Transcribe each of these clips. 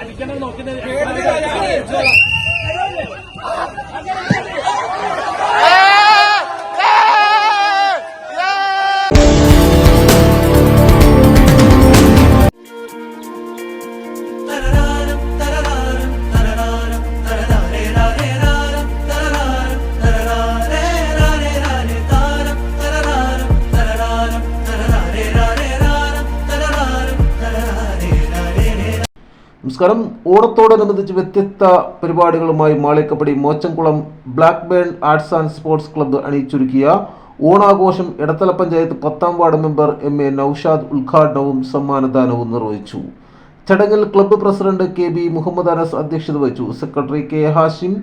അടിക്കണ്ടെന്ന് നോക്കുന്നത് നമസ്കാരം. ഓണത്തോടനുബന്ധിച്ച് വ്യത്യസ്ത പരിപാടികളുമായി Malikappadi Mochamkulam Blackburn arts and sports club അണിയിച്ചൊരുക്കിയ ഓണാഘോഷം ഇടത്തല പഞ്ചായത്ത് പത്താം ward member M A Noushad ഉദ്ഘാടനവും സമ്മാനദാനവും നിർവഹിച്ചു. ചടങ്ങിൽ club president K B Muhammad Anas അധ്യക്ഷത വഹിച്ചു. Secretary K Hashim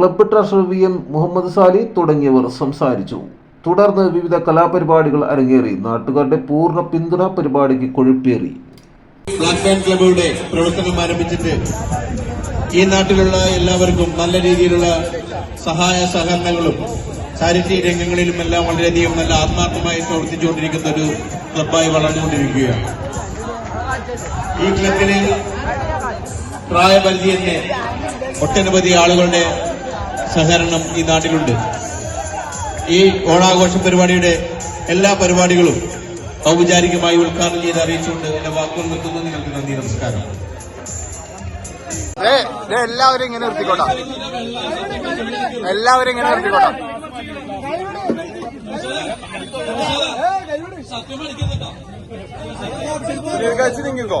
club treasurer V M Muhammad Sali തുടങ്ങിയവർ സംസാരിച്ചു. തുടർന്ന് വിവിധ കലാപരിപാടികൾ അരങ്ങേറി. നാട്ടുകാരുടെ പൂർണ പിന്തുണ പരിപാടിക്ക് കൊഴുപ്പേറി. ബാൻഡ് ക്ലബുകളുടെ പ്രവർത്തനം ആരംഭിച്ചിട്ട് ഈ നാട്ടിലുള്ള എല്ലാവർക്കും നല്ല രീതിയിലുള്ള സഹായ സഹകരണങ്ങളും ചാരിറ്റി രംഗങ്ങളിലും എല്ലാം വളരെയധികം നല്ല ആത്മാർത്ഥമായി പ്രവർത്തിച്ചുകൊണ്ടിരിക്കുന്ന ഒരു ക്ലബായി വളർന്നുകൊണ്ടിരിക്കുകയാണ്. ഈ ക്ലബിന് പ്രായപരിധി തന്നെ ഒട്ടനവധി ആളുകളുടെ സഹകരണം ഈ നാട്ടിലുണ്ട്. ഈ ഓണാഘോഷ പരിപാടിയുടെ എല്ലാ പരിപാടികളും ഔപചാരികമായി ഉദ്ഘാടനം ചെയ്ത് അറിയിച്ചുകൊണ്ട് എന്റെ വാക്കുകൾ നിർത്തുന്നു. നിങ്ങൾക്ക് നന്ദി നമസ്കാരം. എല്ലാവരും ഇങ്ങനെ നിർത്തിക്കോട്ടാ. എല്ലാവരും ഇങ്ങനെ നിർത്തിക്കോട്ടാ. ദീർഘായുസ്സ് നിങ്ങൾക്കോ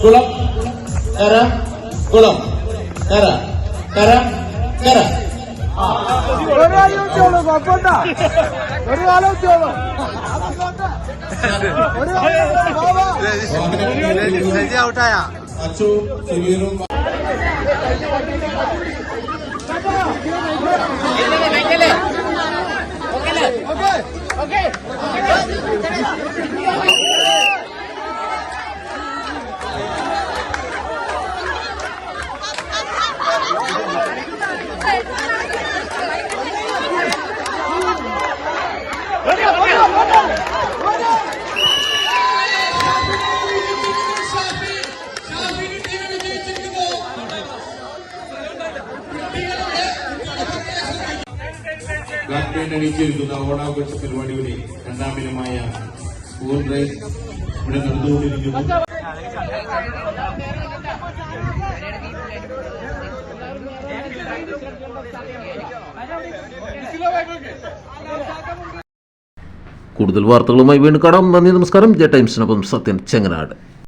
കുളം കര കുളം കര കര കര ഒരു ആലോചിച്ചോളൂ കുഴപ്പമില്ല ഒരു ആലോചിച്ചോളൂ ഒരു ഔട്ടായ അച്ചു സുബീറും ബാൻഡ് അണിയിച്ചിരിക്കുന്ന ഓണാഘോഷ പരിപാടിയുടെ രണ്ടാം ദിനമായ സ്കൂൾ ഡ്രൈവ് ഇവിടെ നടന്നുകൊണ്ടിരിക്കുന്നു. കൂടുതൽ വാർത്തകളുമായി വീണ്ടും കാണാം നന്ദി നമസ്കാരം. ജെ ടൈംസിനൊപ്പം സത്യൻ ചെങ്ങനാട്.